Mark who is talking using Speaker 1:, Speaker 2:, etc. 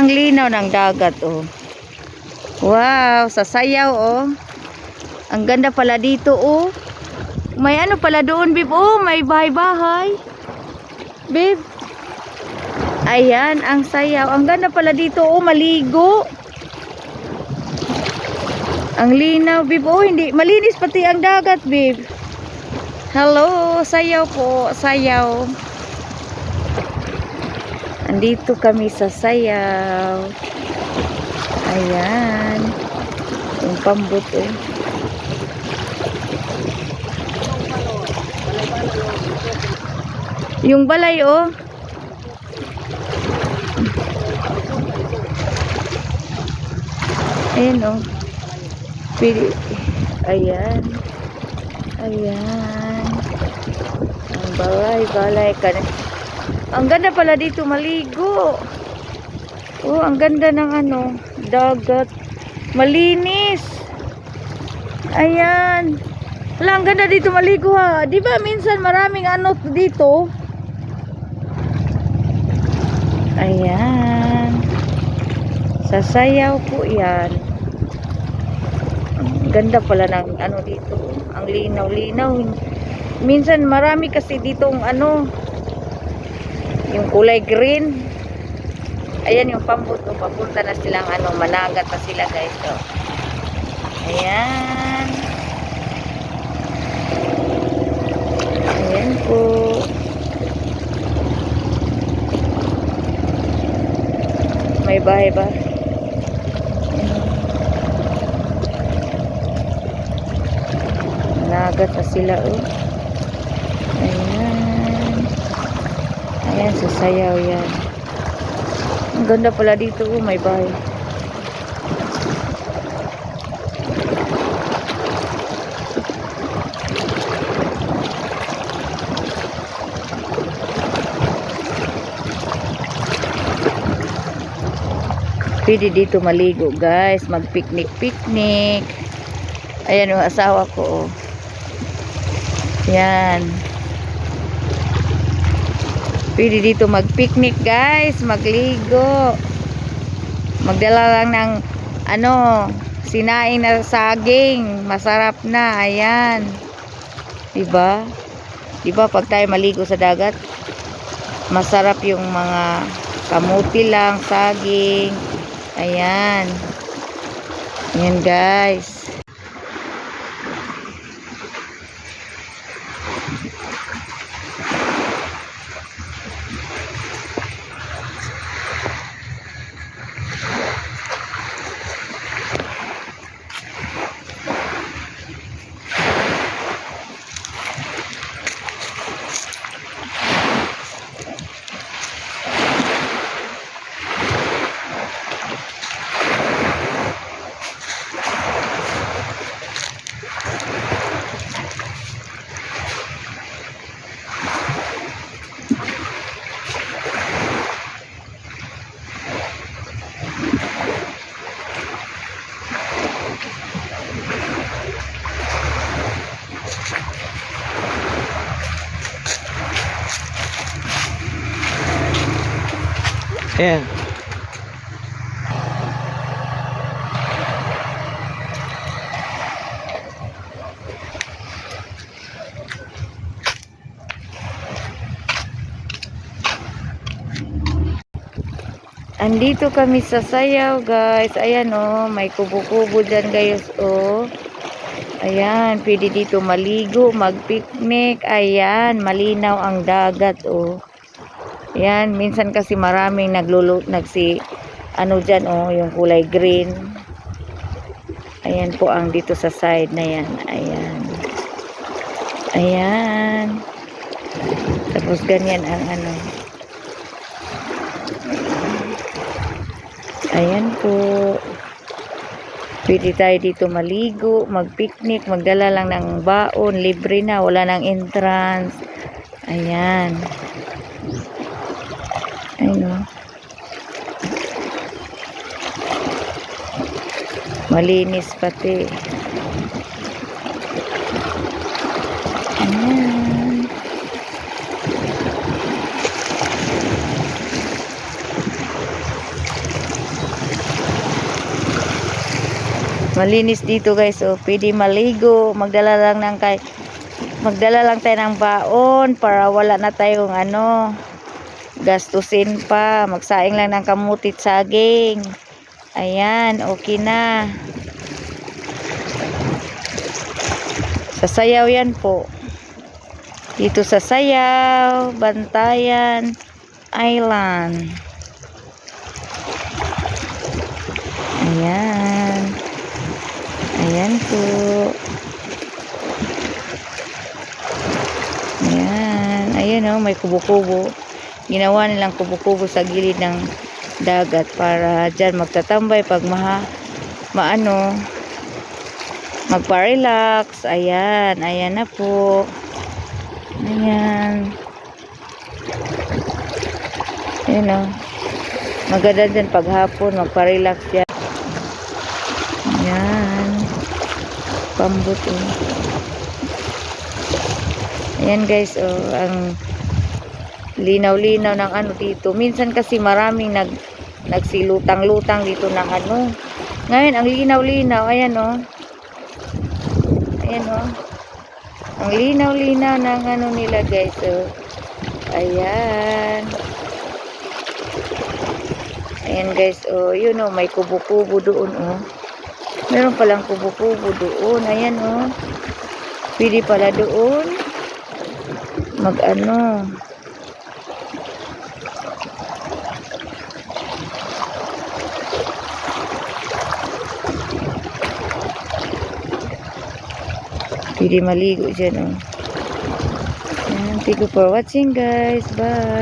Speaker 1: ang linaw ng dagat, oh. Wow, sasayaw, oh. Ang ganda pala dito, oh. May ano pala doon, babe, oh. May bahay-bahay. Babe. Ayan, ang sayaw. Ang ganda pala dito, oh. Maligo. Ang linaw, babe, oh. Hindi, malinis pati ang dagat, babe. Hello, sayaw po, sayaw. Andito kami sa sayaw. Ayan. Yung pambut eh. Yung balay oh. Ayan oh. Pili. Ayan. Ayan. Ang balay, balay ka Ang ganda pala dito maligo. Oh, ang ganda ng ano, dagat. Malinis. Ayan. Wala, ang ganda dito maligo ha. Di ba minsan maraming ano dito? Ayan. Sasayaw po yan. Ang ganda pala ng ano dito. Ang linaw-linaw. Minsan marami kasi ditong ano, yung kulay green. Ayan yung pambut. Oh, papunta na silang ano, managat na sila guys. So. Ayan. Ayan po. May bahay ba? Managat na sila oh. Ayan, sasayaw yan. Ang ganda pala dito, oh, may bahay. Pwede dito maligo, guys. Mag-picnic-picnic. Ayan yung asawa ko. oh. Yan. Pwede dito mag-picnic, guys. Magligo. Magdala lang ng ano, sinaing na saging. Masarap na. Ayan. Diba? Diba pag tayo maligo sa dagat, masarap yung mga kamuti lang, saging. Ayan. Ayan, guys.
Speaker 2: Ayan.
Speaker 1: Andito kami sa sayaw, guys. Ayan, oh. May kubo-kubo dyan, guys, oh. Ayan, pwede dito maligo, mag-picnic. Ayan, malinaw ang dagat, oh. Ayan, minsan kasi maraming naglulot, nagsi, ano dyan, oh, yung kulay green. Ayan po ang dito sa side na yan. Ayan. Ayan. Tapos ganyan ang ano. Ayan po. Pwede tayo dito maligo, mag-picnic, magdala lang ng baon, libre na, wala nang entrance. Ayan. Ayun Malinis pati. Malinis dito guys. So, pwede maligo. Magdala lang ng kay magdala lang tayo ng baon para wala na tayong ano gastusin pa magsaing lang ng kamutit saging Ayan, okay na. Sa Sayaw yan po. Dito sa Sayaw, Bantayan Island. Ayan. Ayan po. Ayan. Ayan o, may kubo-kubo. Ginawa nilang kubo-kubo sa gilid ng dagat para dyan magtatambay pag maha, maano, magpa-relax. Ayan. Ayan na po. Ayan. Ayan o. Maganda dyan paghapon, magpa-relax yan. Ayan. Pambot oh. Ayan guys, oh, ang linaw-linaw ng ano dito. Minsan kasi maraming nag nagsilutang-lutang dito ng ano. Ngayon, ang linaw-linaw, ayan oh. Ayan oh. Ang linaw-linaw ng ano nila guys, oh. Ayan. Ayan guys, oh, yun oh, may kubo-kubo doon oh. Meron palang kubo-kubo doon. Ayan oh. Pwede pala doon. Mag ano. Pwede maligo dyan oh. Ayan, thank you for watching guys. Bye.